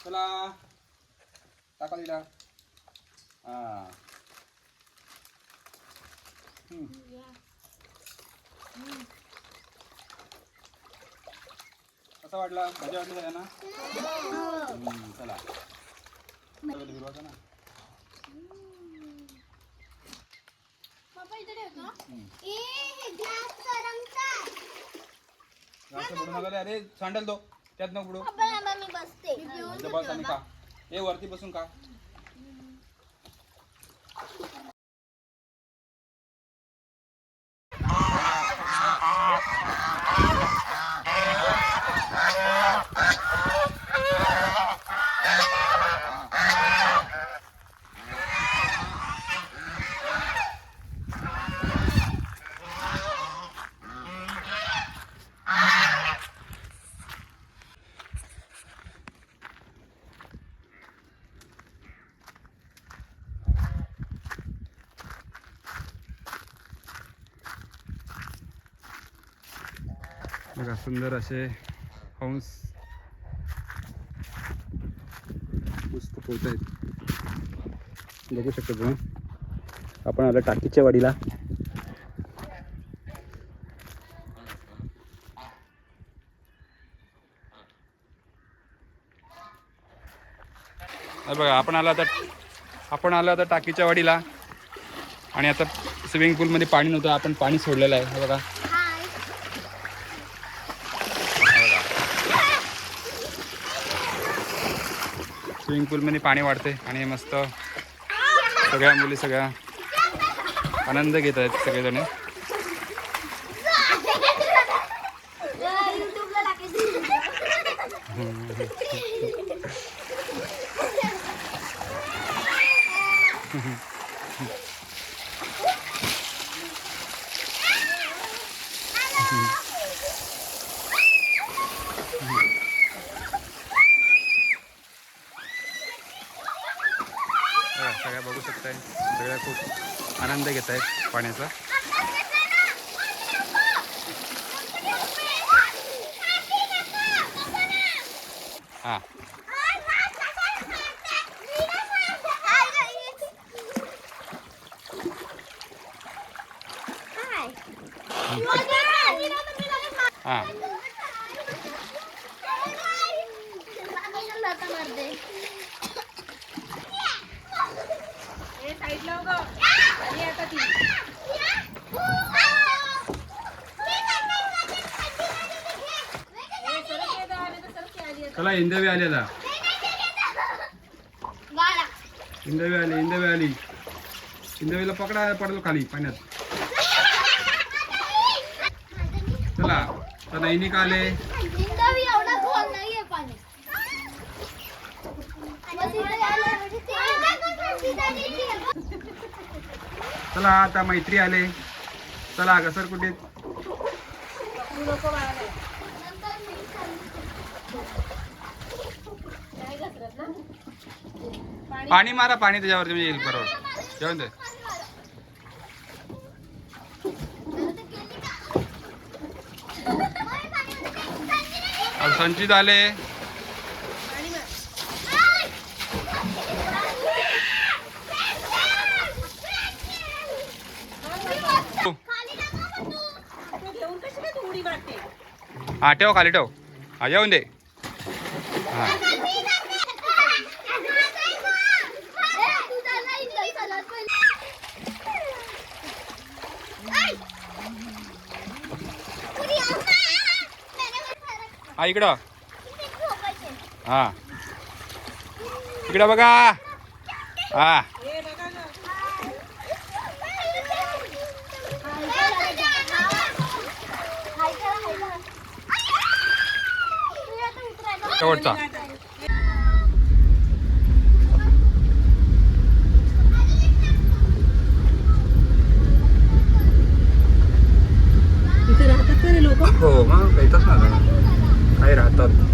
चला टाका दिला हा हम्म. कसा वाटला मजा वाटली सगळ्यांना हम्म, चला सगळं फिरवायचं ना अरे सांडल तो. त्यात नको बुडू मी बसते. बस आणि का ए वरती बसून का बघा सुंदर असे हंस मस्त पोहत आहेत. बघू शकतो तुम्ही. आपण आलं टाकीच्या वाडीला. अरे बघा आपण आलो आता आपण आलो आता टाकीच्या वाडीला. आणि आता स्विमिंग पूलमध्ये पाणी नव्हतं आपण पाणी सोडलेलं आहे. बघा. स्विमिंग पूलमध्ये पाणी वाढते आणि मस्त सगळ्या मुली सगळ्या आनंद घेत आहेत सगळेजण. युट्यूबला शकताय. सगळ्या खूप आनंद घेत आहेत पाण्याचा हां. हां. चला इंदवी आलेला. इंदवी आली इंदवी आली. इंदवीला पकडा पडलो खाली पाण्यात. चला तर नैनिक आले? एवढा खोल नाहीये पाणी. चला आता मैत्री आले. चला घसर कुठे पाणी मारा पाणी त्याच्यावरती म्हणजे येईल बरोबर जेवण दे. संचित आले. हा ठेव खाली ठेव. हा येऊन दे. हा. हा इकडं. हा. इकडं बघा. हा. शेवटचा. हो मग येतच ना काही राहतात.